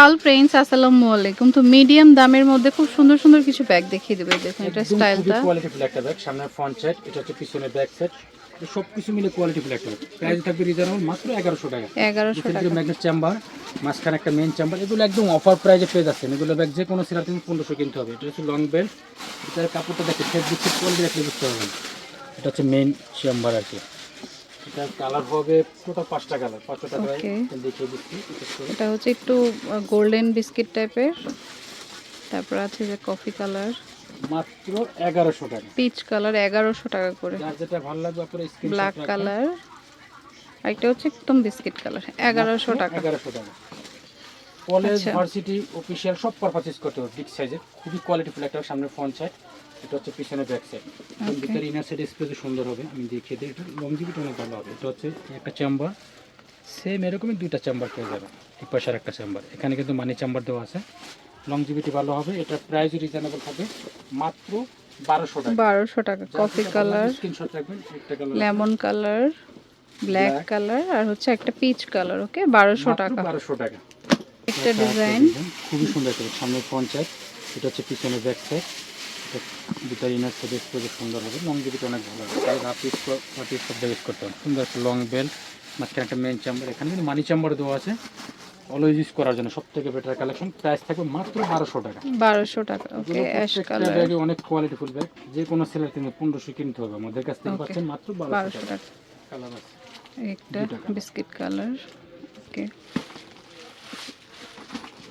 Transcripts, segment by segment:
হাল ফ্রেন্ডস আসসালামু আলাইকুম। তো মিডিয়াম দামের মধ্যে খুব সুন্দর সুন্দর কিছু ব্যাগ দেখিয়ে দেবে দেখুন এটা স্টাইলটা কোয়ালিটিফুল একটা ব্যাগ সামনে ফ্রন্ট সেট এটা হচ্ছে পিছনে ব্যাক সেট সব কিছু মিলে কোয়ালিটিফুল একটা ব্যাগ প্রাইস থাকবে রিজনেবল মাত্র এগারোশো টাকা। এগারোশো টাকা। ম্যাগনেট চেম্বার মাঝখানে একটা মেন চেম্বার এগুলো একদম অফার প্রাইজে পেয়ে যাচ্ছেন। এগুলো ব্যাগ যে কোনো সিলার তুমি পনেরোশো কিনতে হবে। এটা হচ্ছে লং বেল্ট এটার কাপড়টা দেখে ফেব্রিক কোয়ালিটি দেখলে বুঝতে পারবেন। এটা হচ্ছে মেন চেম্বার আর কি। এটার কালার হবে টোটাল পাঁচটা কালার পাঁচশো টাকায় দেখিয়ে দিচ্ছি এটা হচ্ছে একটু গোল্ডেন বিস্কিট টাইপের তারপর আছে যে কফি কালার মাত্র এগারোশো টাকা। পিচ কালার এগারোশো টাকা করে। যেটা ভালো লাগবে আপনার ব্ল্যাক কালার আরেকটা হচ্ছে একদম বিস্কিট কালার এগারোশো টাকা। এগারোশো টাকা। কলেজ। ভার্সিটি অফিসিয়াল সব পারপাসেস করতে হবে। বিগ সাইজের খুবই কোয়ালিটিফুল একটা সামনে ফ্রন্ট সাইড এটা হচ্ছে পিছনে ব্যাক সাইড ভিতরে ইনার সাইড স্পেস সুন্দর হবে আমি দেখিয়ে দিই। এটা লংজিভিটি অনেক ভালো হবে। এটা হচ্ছে একটা চেম্বার সেম এরকমই দুইটা চেম্বার পেয়ে যাবে। এই পাশে আর একটা চেম্বার এখানে কিন্তু মানি চেম্বার দেওয়া আছে। লংজিভিটি ভালো হবে। এটা প্রাইস রিজনেবল হবে মাত্র বারোশো টাকা। বারোশো টাকা। কফি কালার স্ক্রিনশট রাখবেন একটা colour lemon colour black colour আর হচ্ছে একটা পিচ কালার ওকে বারোশো টাকা। বারোশো টাকা। একটা ডিজাইন খুবই সুন্দর সামনে পঞ্চায়েত এটা হচ্ছে পিছনে ব্যাক সাইড ইনার সুন্দর হবে অনেক ভালো হবে। সব ইউজ করতে হবে। সুন্দর একটা লং বেল্ট মাঝখানে একটা মেন চেম্বার এখানে কিন্তু মানি চেম্বার দেওয়া আছে। অলওয়েজ ইউজ করার জন্য সব থেকে বেটার কালেকশন প্রাইস থাকবে মাত্র বারোশো টাকা। বারোশো টাকা ওকে অ্যাশ কালার ব্যাগে অনেক কোয়ালিটিফুল ব্যাগ যে কোনো সেলার পনেরোশো কিনতে হবে। আমাদের কাছ থেকে পাচ্ছেন মাত্র বারোশো টাকা। কালার আছে। একটা বিস্কিট কালার ওকে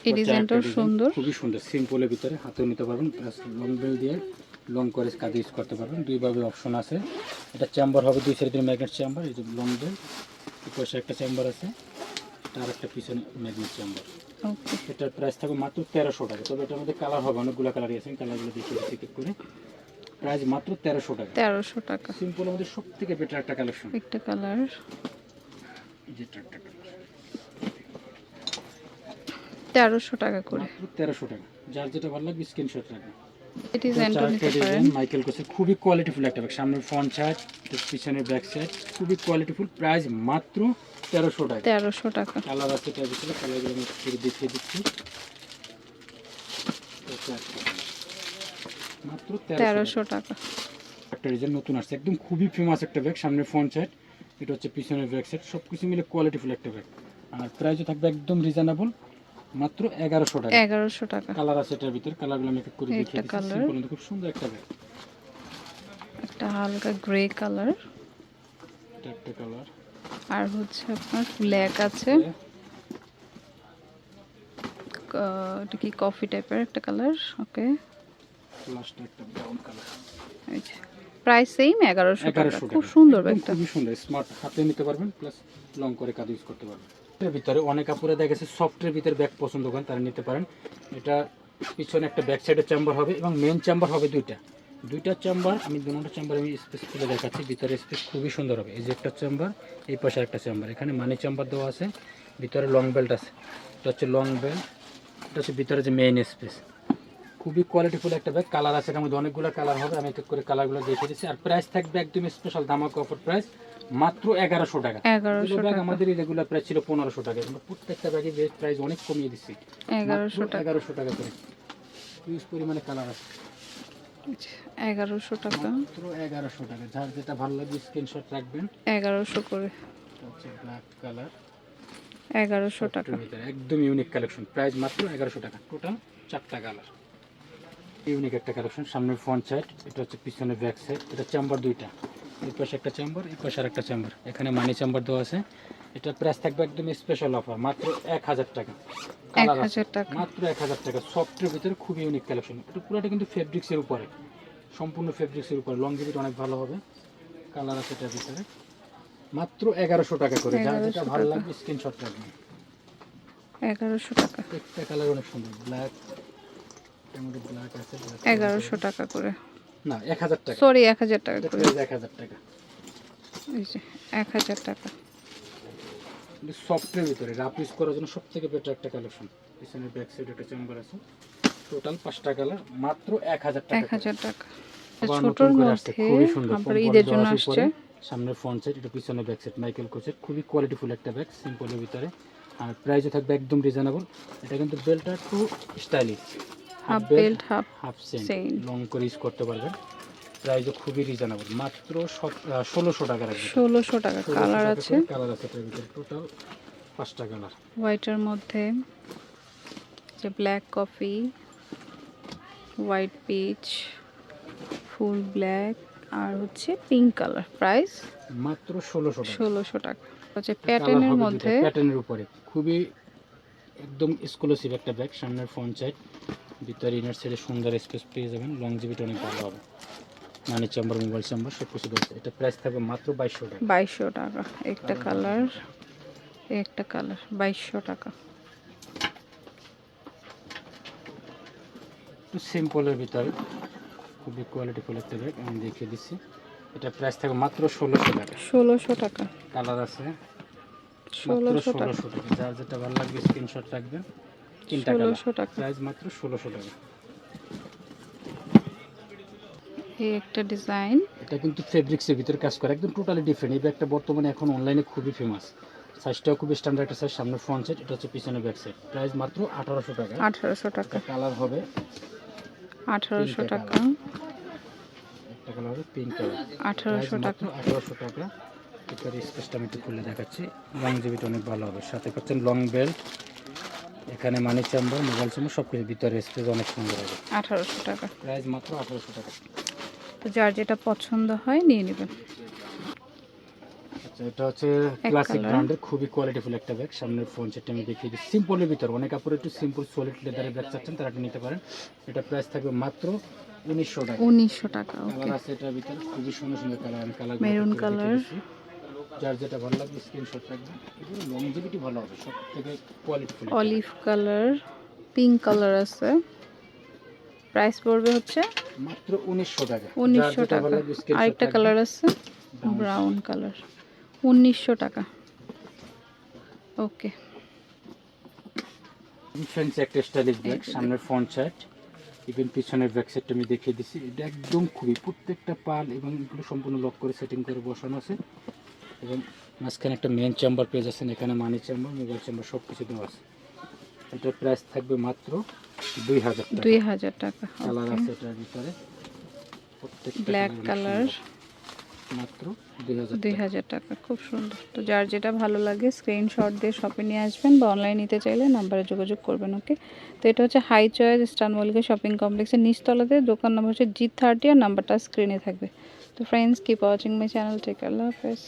এই হচ্ছে ডিজাইনটাও সুন্দর। খুবই সুন্দর। সিম্পলের ভিতরে হাতেও নিতে পারবেন প্লাস লং বেল দিয়ে লং করে কাজে ইউজ করতে পারবেন। দুইভাবে অপশন আছে। এটা চেম্বার হবে দুই সাইডের ম্যাগনেট চেম্বার এই যে লং বেল পাশে একটা চেম্বার আছে তার একটা পিছনে ম্যাগনেট চেম্বার এটার প্রাইস থাকবে মাত্র তেরোশো টাকা। তবে এটার মধ্যে কালার হবে অনেকগুলো কালারই আছে। কালারগুলো দেখিয়ে দিচ্ছি এক এক করে। প্রাইস মাত্র তেরোশো টাকা। তেরোশো টাকা। সিম্পলের মধ্যে সব থেকে বেটার একটা কালেকশন একটা কালার যেটা একটা তেরোশো টাকা করে। তেরোশো টাকা। যার যেটা ভালো লাগবে স্ক্রিনশট রাখবেন। মাইকেল কোসের খুবই কোয়ালিটিফুল একটা ব্যাগ সামনের ফ্রন্ট সাইড পিছনের ব্যাক সাইড খুবই কোয়ালিটিফুল প্রাইস মাত্র তেরোশো টাকা। তেরোশো টাকা। কালার আছে তার ভিতরে কালারগুলো আমি দেখিয়ে দিচ্ছি। মাত্র তেরোশো তেরোশো টাকা। একটা ডিজাইন নতুন আসছে। একদম খুবই ফেমাস একটা ব্যাগ সামনের ফ্রন্ট সাইড এটা হচ্ছে পিছনের ব্যাক সাইড সব কিছু মিলে কোয়ালিটিফুল একটা ব্যাগ আর প্রাইসও থাকবে একদম রিজনেবল মাত্র এগারোশো টাকা। এগারোশো টাকা। কালার আছে এটার ভিতর কালারগুলো আমি করে দেখিয়ে দিচ্ছি। খুব সুন্দর একটা ব্যাগ একটা হালকা গ্রে কালার এটা একটা কালার আর হচ্ছে আপনার ব্ল্যাক আছে। এটা কি কফি টাইপের একটা কালার ওকে লাস্টে একটা ব্রাউন কালার প্রাইস সেম এগারোশো টাকা। খুব সুন্দর ব্যাগটা খুবই সুন্দর। স্মার্ট হাতে নিতে পারবেন প্লাস লং করে কাজ ইউজ করতে পারবেন। এর ভিতরে অনেক কাপড়ে দেখা গেছে সফটের ভিতরে ব্যাগ পছন্দ করেন, তারা নিতে পারেন। এটা পিছনে একটা ব্যাক সাইডের চেম্বার হবে এবং মেন চেম্বার হবে দুইটা। দুইটা চেম্বার আমি দুটো চেম্বার আমি স্পেস খুলে দেখাচ্ছি, ভিতরে স্পেস খুবই সুন্দর হবে। এই যে একটা চেম্বার এই পাশে একটা চেম্বার এখানে মানি চেম্বার দেওয়া আছে, ভিতরে লং বেল্ট আছে। এটা হচ্ছে লং বেল্ট এটা হচ্ছে ভিতরে যে মেইন স্পেস খুবই কোয়ালিটিফুল একটা ব্যাগ কালার আছে এটার মধ্যে অনেকগুলো কালার হবে, আমি এক করে কালারগুলো দেখিয়ে দিচ্ছি। আর প্রাইস থাকবে একদম স্পেশাল দামাক অফার প্রাইস মাত্র এগারোশো টাকা। এগারোশো টাকা। আমাদের রেগুলার প্রাইস ছিল পনেরোশো টাকা। আমরা প্রত্যেকটা ব্যাগের বেস্ট প্রাইস অনেক কমিয়ে দিচ্ছি। এগারোশো টাকা। এগারোশো টাকা করে। ইউজ পরিমাণে কালার আছে। এগারোশো টাকা। মাত্র এগারোশো টাকা। যার যেটা ভালো লাগবে স্ক্রিনশট রাখবেন। এগারোশো করে। ব্ল্যাক কালার এগারোশো টাকা। একদম ইউনিক কালেকশন প্রাইস মাত্র এগারোশো টাকা। টোটাল চারটা কালার ইউনিক একটা কালেকশন সামনে ফ্রন্ট সাইড এটা হচ্ছে পিছনে ব্যাক সাইড এটা চেম্বার দুইটা। এই পাশে একটা চেম্বার এই পাশে আর একটা চেম্বার এখানে মানি চেম্বার দেওয়া আছে। এটা প্রাইস থাকবে একদম স্পেশাল অফার মাত্র এক হাজার টাকা। কালার টাকা। মাত্র এক হাজার টাকা। সফটের ভিতরে খুবই ইউনিক কালেকশন এটা পুরোটা কিন্তু ফেব্রিক্সের উপরে। সম্পূর্ণ ফেব্রিক্সের উপরে। লং লংজিভিটি অনেক ভালো হবে। কালার আছে এটার ভিতরে। মাত্র এগারোশো টাকা করে। যার যেটা ভালো। লাগবে স্ক্রিনশট রাখবেন এগারোশো টাকা। একটা কালার অনেক সুন্দর। ব্ল্যাক এগারোশো টাকা করে। না এক হাজার টাকা। সরি এক হাজার টাকা করে। প্রাইস এক হাজার টাকা। এই যে এক হাজার টাকা। সফটের ভিতরে ইউজ করার জন্য বেটার একটা কালেকশন পিছনে ব্যাক সাইড একটা চেম্বার আছে। টোটাল কালার মাত্র এক হাজার টাকা করে। হাজার টাকা। ছোটোর মধ্যে আপনার ঈদের পরে জন্য আসছে সামনে ফ্রন্ট সাইড এটা পিছনে ব্যাক সাইড মাইকেল কোচের খুবই কোয়ালিটিফুল একটা ব্যাগ সিম্পলের ভিতরে। আর প্রাইসও থাকবে একদম রিজনেবল এটা কিন্তু বেল্টটা একটু stylish half belt half half Saint long করে ইউজ করতে পারবেন। প্রাইসও খুবই রিজনেবল মাত্র ষোলোশো টাকা ষোলোশো টাকা কালার আছে। কালার আছে টোটাল পাঁচটা কালার হোয়াইটের মধ্যে যে black coffee white peach full black আর হচ্ছে পিঙ্ক কালার প্রাইস মাত্র ষোলোশো টাকা। ষোলোশো টাকা। হচ্ছে প্যাটার্নের মধ্যে প্যাটার্নের উপরে। খুবই একদম এক্সক্লুসিভ একটা ব্যাগ সামনের ফ্রন্ট সাইড ভিতরে ইনার সাইডে সুন্দর স্পেস পেয়ে যাবেন। লং জিবিটা অনেক ভালো হবে। মানে চেম্বার মোবাইল চেম্বার সব কিছু রয়েছে। এটা প্রাইস থাকবে মাত্র বাইশশো টাকা। বাইশশো টাকা। একটা কালার একটা কালার বাইশশো টাকা। সিম্পলের ভিতরে খুবই কোয়ালিটিফুল একটা ব্যাগ আমি দেখিয়ে দিচ্ছি। এটা প্রাইস থাকবে মাত্র ষোলোশো টাকা। ষোলোশো টাকা। কালার আছে। মাত্র ষোলোশো টাকা। যার যেটা ভালো লাগবে স্ক্রিনশট রাখবেন। তিনটা কালার প্রাইস মাত্র ষোলোশো টাকা। এই একটা ডিজাইন। এটা কিন্তু ফেব্রিক্সের ভিতরে কাজ করে একদম টোটালি ডিফারেন্ট এই ব্যাগটা বর্তমানে এখন অনলাইনে খুবই ফেমাস সাইজটাও খুবই স্ট্যান্ডার্ড একটা সাইজ সামনে ফ্রন্ট সাইড এটা হচ্ছে পিছনে ব্যাক সাইড প্রাইস মাত্র আঠারোশো টাকা। আঠারোশো টাকা। কালার হবে আঠারোশো টাকা। একটা কালার হবে পিঙ্ক কালার আঠারোশো টাকা। আঠারোশো টাকা। এটার স্পেসটা আমি একটু খুলে দেখাচ্ছি। লং জিবিটা অনেক ভালো হবে। সাথে পাচ্ছেন লং বেল্ট এখানে মানি চাম্বার মোবাইল চাম্বার সব কিছু ভিতরে স্পেস অনেক সুন্দর হবে আঠারোশো টাকা। প্রাইস মাত্র আঠারোশো টাকা। তো যার যেটা পছন্দ হয় নিয়ে নেবেন আচ্ছা এটা হচ্ছে ক্লাসিক ব্র্যান্ডের খুবই কোয়ালিটিফুল একটা ব্যাগ সামনের ফ্রন্ট সেটটা আমি দেখিয়ে দিই সিম্পলের ভিতর অনেক কাপড় একটু সিম্পল সলিড লেদারের ব্যাগ চাচ্ছেন তারা এটা নিতে পারেন। এটা প্রাইস থাকবে মাত্র উনিশশো টাকা। উনিশশো টাকা কালার আছে এটার ভিতরে খুবই সুন্দর সুন্দর কালার কালার Maroon colour। যার যেটা ভালো লাগবে স্ক্রিনশট রাখবেন। এগুলো লংজিভিটি ভালো হবে সব থেকে qualityful olive colour pink colour আছে। প্রাইস পড়বে হচ্ছে মাত্র উনিশশো টাকা। যার উনিশশো যেটা টাকা। আরেকটা কালার আছে ব্রাউন কালার উনিশশো টাকা। ওকে একটা স্টাইলিশ ব্যাগ সামনের ফ্রন্ট সাইড ইভেন পিছনের ব্যাক সাইডটা আমি দেখিয়ে দিচ্ছি এটা একদম খুবই প্রত্যেকটা পাল এবং এগুলো সম্পূর্ণ লক করে সেটিং করে বসানো আছে। এবং মাঝখানে একটা মেন চেম্বার পেয়ে যাচ্ছেন এখানে মানি চেম্বার মোবাইল চেম্বার সব কিছু দেওয়া আছে। এটার প্রাইস থাকবে মাত্র দুই হাজার দুই হাজার টাকা কালার আছে এটার ভিতরে। ব্ল্যাক কালার মাত্র দুই হাজার টাকা। খুব সুন্দর। তো যার যেটা ভালো লাগে স্ক্রিনশট দিয়ে শপে নিয়ে আসবেন বা অনলাইন নিতে চাইলে নাম্বারে যোগাযোগ করবেন ওকে তো এটা হচ্ছে হাই চয়েস স্টান মল্লিকা শপিং কমপ্লেক্সের নিচতলাতে। দোকান নাম্বার হচ্ছে জি থার্টি আর নাম্বারটা স্ক্রিনে থাকবে। তো friends keep watching my channel take আল্লাহ হাফেজ